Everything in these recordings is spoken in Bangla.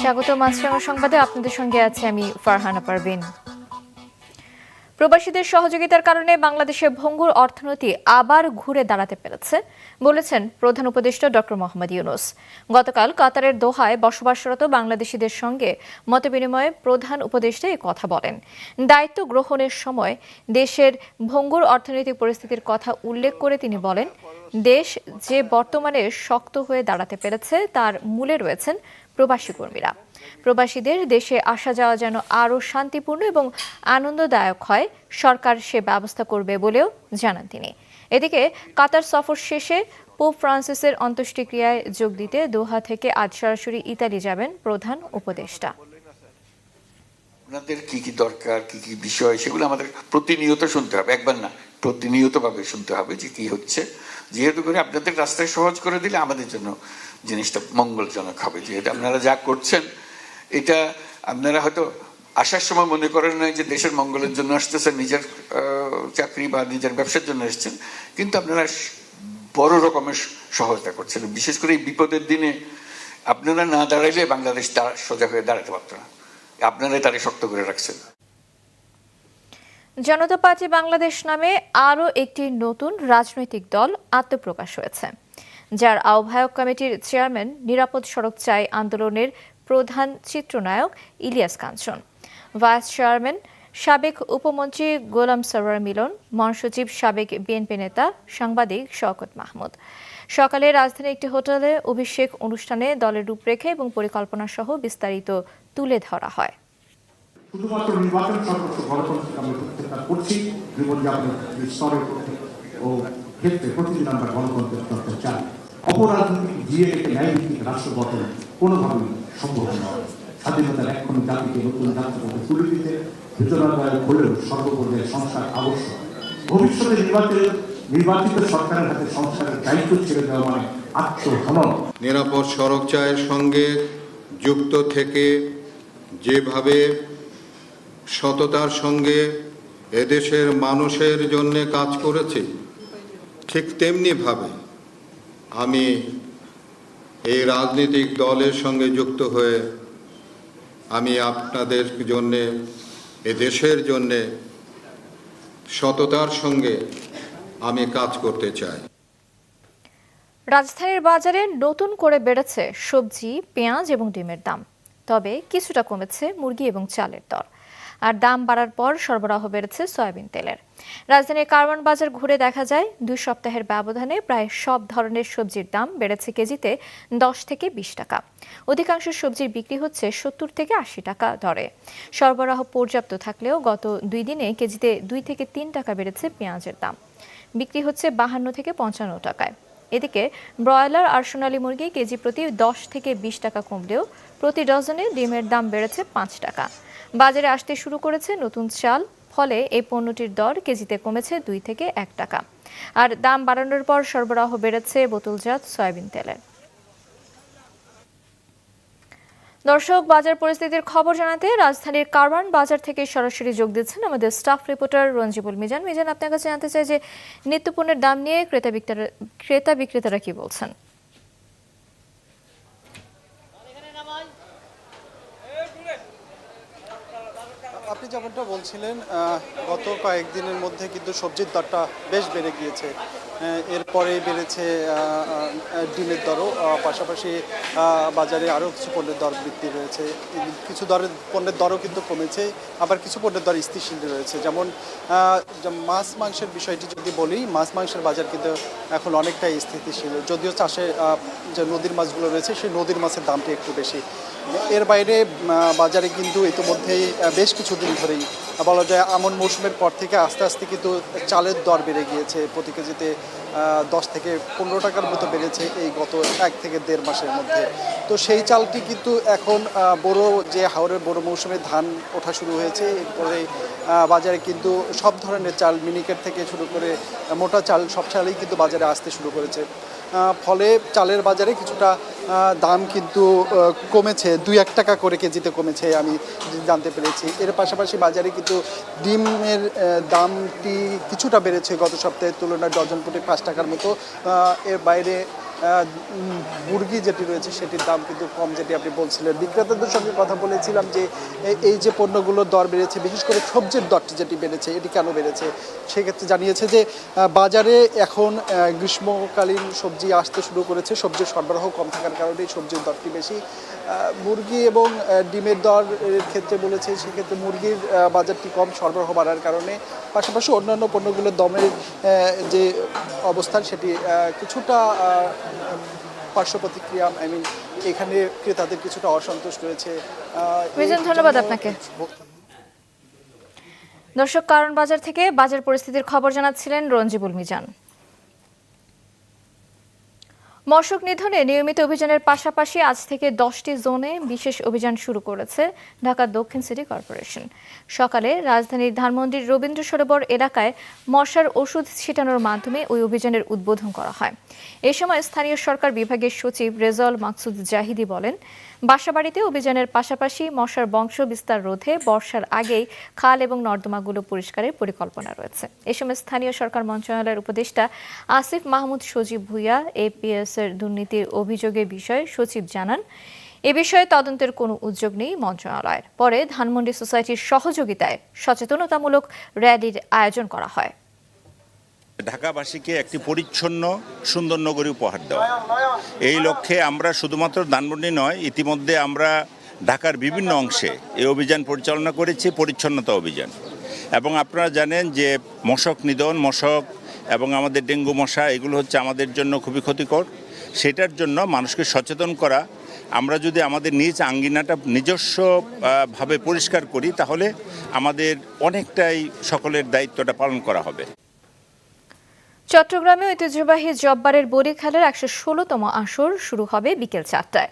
স্বাগত মাছরাঙা সংবাদে আপনাদের সঙ্গে আছে আমি ফারহানা পারভিন। প্রবাসীদের সহযোগিতার কারণে বাংলাদেশে ভঙ্গুর অর্থনীতি আবার ঘুরে দাঁড়াতে পেরেছে, বলেছেন প্রধান উপদেষ্টা ডক্টর মোহাম্মদ ইউনুস। গতকাল কাতারের দোহায় বসবাসরত বাংলাদেশিদের সঙ্গে মতবিনিময়ে প্রধান উপদেষ্টা কথা বলেন। দায়িত্ব গ্রহণের সময় দেশের ভঙ্গুর অর্থনৈতিক পরিস্থিতির কথা উল্লেখ করে তিনি বলেন, দেশ যে বর্তমানে শক্ত হয়ে দাঁড়াতে পেরেছে তার মূলে রয়েছেন প্রবাসী কর্মীরা। প্রবাসীদের দেশে আসা যাওয়া যেন আরও শান্তিপূর্ণ এবং আনন্দদায়ক হয়, সরকার সে ব্যবস্থা করবে বলেও জানান তিনি। এদিকে কাতার সফর শেষে পোপ ফ্রান্সিসের অন্ত্যেষ্টিক্রিয়ায় যোগ দিতে দোহা থেকে আজ সরাসরি ইতালি যাবেন প্রধান উপদেষ্টা। আপনাদের কি কি দরকার, কি কি বিষয়, সেগুলো আমাদের প্রতিনিয়ত শুনতে হবে। একবার না, প্রতিনিয়তভাবে শুনতে হবে যে কি হচ্ছে। যেহেতু করে আপনাদের রাস্তায় সহজ করে দিলে আমাদের জন্য জিনিসটা মঙ্গলজনক হবে। যেহেতু আপনারা যা করছেন এটা আপনারা হয়তো আসার সময় মনে করেন না যে দেশের মঙ্গলের জন্য আসতেছেন, নিজের চাকরি বা নিজের ব্যবসার জন্য এসেছেন। কিন্তু আপনারা বড় রকমের সহায়তা করছেন। বিশেষ করে এই বিপদের দিনে আপনারা না দাঁড়াইলে বাংলাদেশ তার সোজা হয়ে দাঁড়াতে পারতো না। আপনারাই তারে শক্ত করে রাখছেন। জনতা পার্টি বাংলাদেশ নামে আরও একটি নতুন রাজনৈতিক দল আত্মপ্রকাশ হয়েছে, যার আহ্বায়ক কমিটির চেয়ারম্যান নিরাপদ সড়ক চাই আন্দোলনের প্রধান চিত্রনায়ক ইলিয়াস কাঞ্চন। ভাইস চেয়ারম্যান, সাবেক উপমন্ত্রী গোলাম সরওয়ার মিলন, মহাসচিব সাবেক বিএনপি নেতা, সাংবাদিক শওকত মাহমুদ। সকালে রাজধানীর একটি হোটেলে অভিষেক অনুষ্ঠানে দলের রূপরেখা এবং পরিকল্পনা সহ বিস্তারিত তুলে ধরা হয়। শুধুমাত্র নির্বাচন গণতন্ত্রকে আমরা প্রত্যেকটা করছি, জীবনযাপনের ও ক্ষেত্রে প্রতিদিন আমরা গণতন্ত্রের চর্চা চাই। অপরাজনৈতিক দিয়ে ন্যায়ভিত্তিক রাষ্ট্র গঠন কোনোভাবেই সম্ভব নয়। স্বাধীনতার এখন জাতিকে নতুন যাত্রাপথে তুলে দিতে বেদনাদায়ক হলেও সর্বপর্যায়ে সংস্কার আবশ্যক। ভবিষ্যতে নির্বাচনের নির্বাচিত সরকারের হাতে সংস্কারের দায়িত্ব ছেড়ে দেওয়া মানে নিরাপদ সড়ক চায়ের সঙ্গে যুক্ত থেকে যেভাবে সততার সঙ্গে এদেশের মানুষের জন্য কাজ করেছে, ঠিক তেমনিভাবে আমি এই রাজনৈতিক দলের সঙ্গে যুক্ত হয়ে আমি আপনাদের জন্যে, এ দেশের জন্যে সততার সঙ্গে আমি কাজ করতে চাই। রাজধানীর বাজারে নতুন করে বেড়েছে সবজি, পেঁয়াজ এবং ডিমের দাম। তবে কিছুটা কমেছে মুরগি এবং চালের দর। আর দাম বাড়ার পর সরবরাহ বেড়েছে সয়াবিন তেলের। রাজধানীর কারওয়ান বাজার ঘুরে দেখা যায়, দুই সপ্তাহের ব্যবধানে প্রায় সব ধরনের সবজির দাম বেড়েছে কেজিতে দশ থেকে বিশ টাকা। অধিকাংশ সবজির বিক্রি হচ্ছে সত্তর থেকে আশি টাকা দরে। সরবরাহ পর্যাপ্ত থাকলেও গত দুই দিনে কেজিতে দুই থেকে তিন টাকা বেড়েছে পেঁয়াজের দাম। বিক্রি হচ্ছে বাহান্ন থেকে পঞ্চান্ন টাকায়। এদিকে ব্রয়লার আর সোনালী মুরগি কেজি প্রতি দশ থেকে বিশ টাকা কমলেও প্রতি ডজনে ডিমের দাম বেড়েছে পাঁচ টাকা। বাজারে আসতে শুরু করেছে নতুন চাল ফলে এই পণ্যটির দর কেজিতে কমেছে দুই থেকে এক টাকা। আর দাম বাড়ানোর পর সরবরাহ বেড়েছে বোতলজাত সয়াবিন তেলের দর্শক, বাজার পরিস্থিতির খবর জানাতে রাজধানীর কারওয়ান বাজার থেকে সরাসরি যোগ দিচ্ছেন আমাদের স্টাফ রিপোর্টার রঞ্জিবুল মিজান। মিজান, আপনার কাছে জানতে চাই যে নিত্যপণ্যের দাম নিয়ে ক্রেতা ক্রেতা বিক্রেতারা কি বলছেন? আপনি যেমনটা বলছিলেন গত কয়েকদিনের মধ্যে কিন্তু সবজির দরটা বেশ বেড়ে গিয়েছে। এরপরে বেড়েছে ডিমের দরও পাশাপাশি বাজারে আরও কিছু পণ্যের দর বৃদ্ধি রয়েছে। কিছু দরের, পণ্যের দরও কিন্তু কমেছে, আবার কিছু পণ্যের দর স্থিতিশীল রয়েছে। যেমন মাছ মাংসের বিষয়টি যদি বলি, মাছ মাংসের বাজার কিন্তু এখন অনেকটাই স্থিতিশীল। যদিও চাষে যে নদীর মাছগুলো রয়েছে, সেই নদীর মাছের দামটি একটু বেশি। এর বাইরে বাজারে কিন্তু ইতিমধ্যেই বেশ কিছুদিন ধরেই বলা যায় আমন মৌসুমের পর থেকে আস্তে আস্তে কিন্তু চালের দর বেড়ে গিয়েছে। প্রতি কেজিতে দশ থেকে পনেরো টাকার মতো বেড়েছে এই গত এক থেকে দেড় মাসের মধ্যে। তো সেই চালটি কিন্তু এখন বড় যে হাওড়ের বড় মৌসুমে ধান ওঠা শুরু হয়েছে, এরপরে বাজারে কিন্তু সব ধরনের চাল, মিনিকেট থেকে শুরু করে, মোটা চাল, সব চালই কিন্তু বাজারে আসতে শুরু করেছে। ফলে চালের বাজারে কিছুটা দাম কিন্তু কমেছে। দুই এক টাকা করে কেজিতে কমেছে, আমি জানতে পেরেছি। এর পাশাপাশি বাজারে কিন্তু ডিমের দামটি কিছুটা বেড়েছে গত সপ্তাহের তুলনায়, ডজন প্রতি পাঁচ টাকার মতো। এর বাইরে মুরগি যেটি রয়েছে, সেটির দাম কিন্তু কম, যেটি আপনি বলছিলেন। বিক্রেতাদের সঙ্গে কথা বলেছিলাম যে এই যে পণ্যগুলোর দর বেড়েছে, বিশেষ করে সবজির দরটি যেটি বেড়েছে, এটি কেন বেড়েছে? সেক্ষেত্রে জানিয়েছে যে বাজারে এখন গ্রীষ্মকালীন সবজি আসতে শুরু করেছে। সবজির সরবরাহ কম থাকার কারণে সবজির দরটি বেশি। মুরগি এবং ডিমের দর ক্ষেত্রে বলেছে সেক্ষেত্রে মুরগির বাজারটি কম সরবরাহ বাড়ার কারণে। পাশাপাশি অন্যান্য পণ্যগুলোর দমের যে অবস্থান সেটি কিছুটা পার্শ্ব প্রতিক্রিয়া আই মিন এখানে ক্রেতাদের কিছুটা অসন্তোষ রয়েছে। ধন্যবাদ আপনাকে। দর্শক কারণ বাজার থেকে বাজার পরিস্থিতির খবর জানাচ্ছিলেন রঞ্জিবুল মিজান। মশক নিধনে নিয়মিত অভিযানের পাশাপাশি আজ থেকে দশটি জোনে বিশেষ অভিযান শুরু করেছে ঢাকা দক্ষিণ সিটি কর্পোরেশন। সকালে রাজধানীর ধানমন্ডির রবীন্দ্র সরোবর এলাকায় মশার ওষুধ ছিটানোর মাধ্যমে ওই অভিযানের উদ্বোধন করা হয়। এ সময় স্থানীয় সরকার বিভাগের সচিব রেজল মাকসুদ জাহিদি বলেন, বাসাবাড়িতে অভিযানের পাশাপাশি মশার বংশ বিস্তার রোধে বর্ষার আগেই খাল এবং নর্দমাগুলো পরিষ্কারের পরিকল্পনা রয়েছে। এ সময় স্থানীয় সরকার মন্ত্রণালয়ের উপদেষ্টা আসিফ মাহমুদ সজীব ভুইয়া এপিএস এর দুর্নীতির অভিযোগের বিষয়ে সচিব জানান, এ বিষয়ে তদন্তের কোনো উদ্যোগ নেই মন্ত্রণালয়ের। পরে ধানমন্ডি সোসাইটির সহযোগিতায় সচেতনতামূলক র্যালির আয়োজন করা হয়। ঢাকাবাসীকে একটি পরিচ্ছন্ন সুন্দর নগরী উপহার দেওয়া এই লক্ষ্যে আমরা শুধুমাত্র ধানমন্ডি নয়, ইতিমধ্যে আমরা ঢাকার বিভিন্ন অংশে এই অভিযান পরিচালনা করেছি, পরিচ্ছন্নতা অভিযান। এবং আপনারা জানেন যে মশক নিধন, মশক এবং আমাদের ডেঙ্গু মশা, এগুলো হচ্ছে আমাদের জন্য খুবই ক্ষতিকর। সেটার জন্য মানুষকে সচেতন করা। আমরা যদি আমাদের নিজ আঙ্গিনাটা নিজস্ব আহ, ভাবে পরিষ্কার করি তাহলে আমাদের অনেকটাই সকলের দায়িত্বটা পালন করা হবে। চট্টগ্রামে ঐতিহ্যবাহী জব্বারের বলি খেলার একশো ষোলোতম আসর শুরু হবে বিকেল চারটায়।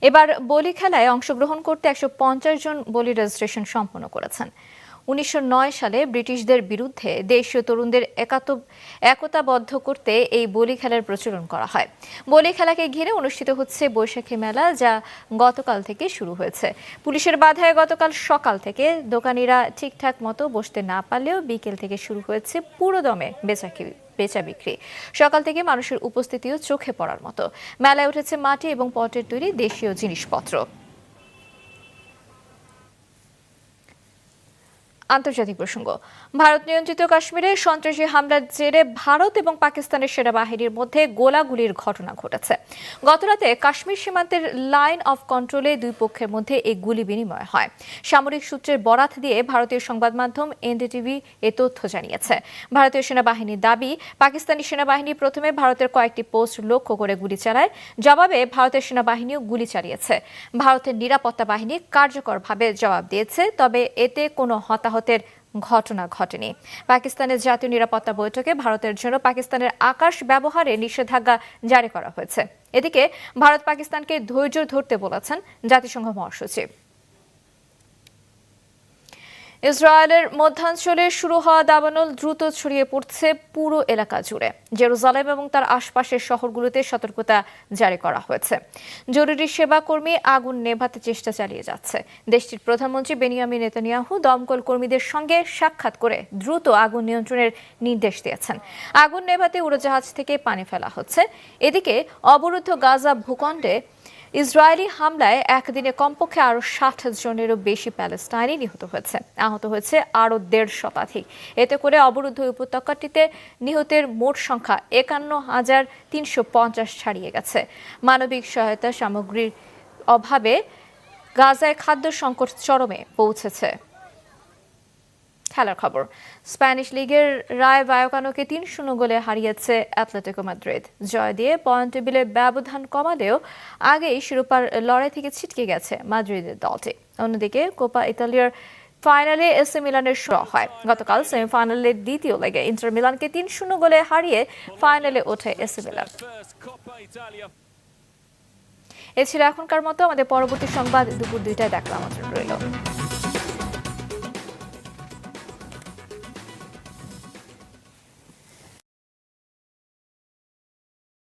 এবার বলি খেলায় অংশগ্রহণ করতে একশো পঞ্চাশ জন বলি রেজিস্ট্রেশন সম্পন্ন করেছেন। উনিশশো নয় সালে ব্রিটিশদের বিরুদ্ধে দেশীয় তরুণদের একাত একতাবদ্ধ করতে এই বলি খেলার প্রচলন করা হয়। বলি খেলাকে ঘিরে অনুষ্ঠিত হচ্ছে বৈশাখী মেলা, যা গতকাল থেকে শুরু হয়েছে। পুলিশের বাধায় গতকাল সকাল থেকে দোকানিরা ঠিকঠাক মতো বসতে না পারলেও বিকেল থেকে শুরু হয়েছে পুরো দমে বেচাকি, বেচা বিক্রি। সকাল থেকে মানুষের উপস্থিতিও চোখে পড়ার মতো। মেলায় উঠেছে মাটি এবং পটের তৈরি দেশীয় জিনিসপত্র। আন্তর্জাতিক প্রসঙ্গ। ভারত নিয়ন্ত্রিত কাশ্মীরে সন্ত্রাসী হামলার জেরে ভারত এবং পাকিস্তানের সেনাবাহিনীর মধ্যে গোলাগুলির ঘটনা ঘটেছে। গতরাতে কাশ্মীর সীমান্তের লাইন অফ কন্ট্রোলে দুই পক্ষের মধ্যে এই গুলি বিনিময় হয়। সামরিক সূত্রের বরাত দিয়ে ভারতীয় সংবাদ মাধ্যম এনডিটিভি এ তথ্য জানিয়েছে। ভারতীয় সেনাবাহিনীর দাবি, পাকিস্তানি সেনাবাহিনী প্রথমে ভারতের কয়েকটি পোস্ট লক্ষ্য করে গুলি চালায়। জবাবে ভারতের সেনাবাহিনীও গুলি চালিয়েছে। ভারতের নিরাপত্তা বাহিনী কার্যকরভাবে জবাব দিয়েছে, তবে এতে কোনো হতাহতের ঘটনা ঘটেনি। পাকিস্তানের জাতীয় নিরাপত্তা বৈঠকে ভারতের জন্য পাকিস্তানের আকাশ ব্যবহারে নিষেধাজ্ঞা জারি করা হয়েছে। এদিকে, ভারত পাকিস্তানকে ধৈর্য ধরতে বলেছেন জাতিসংঘ মহাসচিব। ইসরায়েলের মধ্যাঞ্চলে শুরু হওয়া দাবানল দ্রুত ছড়িয়ে পড়ছে পুরো এলাকা জুড়ে। জেরুজালেম এবং তার আশপাশের শহরগুলোতে সতর্কতা জারি করা হয়েছে। জরুরি সেবা কর্মী আগুন নেভাতে চেষ্টা চালিয়ে যাচ্ছে। দেশটির প্রধানমন্ত্রী বেনিয়ামিন নেতানিয়াহু দমকল কর্মীদের সঙ্গে সাক্ষাৎ করে দ্রুত আগুন নিয়ন্ত্রণের নির্দেশ দিয়েছেন। আগুন নেভাতে উড়োজাহাজ থেকে পানি ফেলা হচ্ছে। এদিকে অবরুদ্ধ গাজা ভূখণ্ডে ইসরায়েলি হামলায় একদিনে কমপক্ষে আরও ষাট জনেরও বেশি প্যালেস্টাইনি নিহত হয়েছে। আহত হয়েছে আরও দেড় শতাধিক। এতে করে অবরুদ্ধ উপত্যকাটিতে নিহতের মোট সংখ্যা একান্ন হাজার তিনশো পঞ্চাশ ছাড়িয়ে গেছে। মানবিক সহায়তা সামগ্রীর অভাবে গাজায় খাদ্য সংকট চরমে পৌঁছেছে। খেলার খবর। স্প্যানিশ লিগের রায় বায়োকানোকে তিন শূন্য গোলে হারিয়েছে অ্যাথলেটিকো মাদ্রিদ। জয় দিয়ে পয়েন্ট টেবিলে ব্যবধান কমালেও আগেই শিরোপার লড়াই থেকে ছিটকে গেছে মাদ্রিদের দলটি। অন্যদিকে কোপা ইতালিয়ার ফাইনালে এসি মিলানের শুরু হয়। গতকাল সেমিফাইনালের দ্বিতীয় লেগে ইন্টার মিলানকে তিন শূন্য গোলে হারিয়ে ফাইনালে ওঠে এসি মিলান। এ ছিল এখনকার মতো। আমাদের পরবর্তী সংবাদ দুপুর দুইটায় দেখলাম আমন্ত্রণ রইল।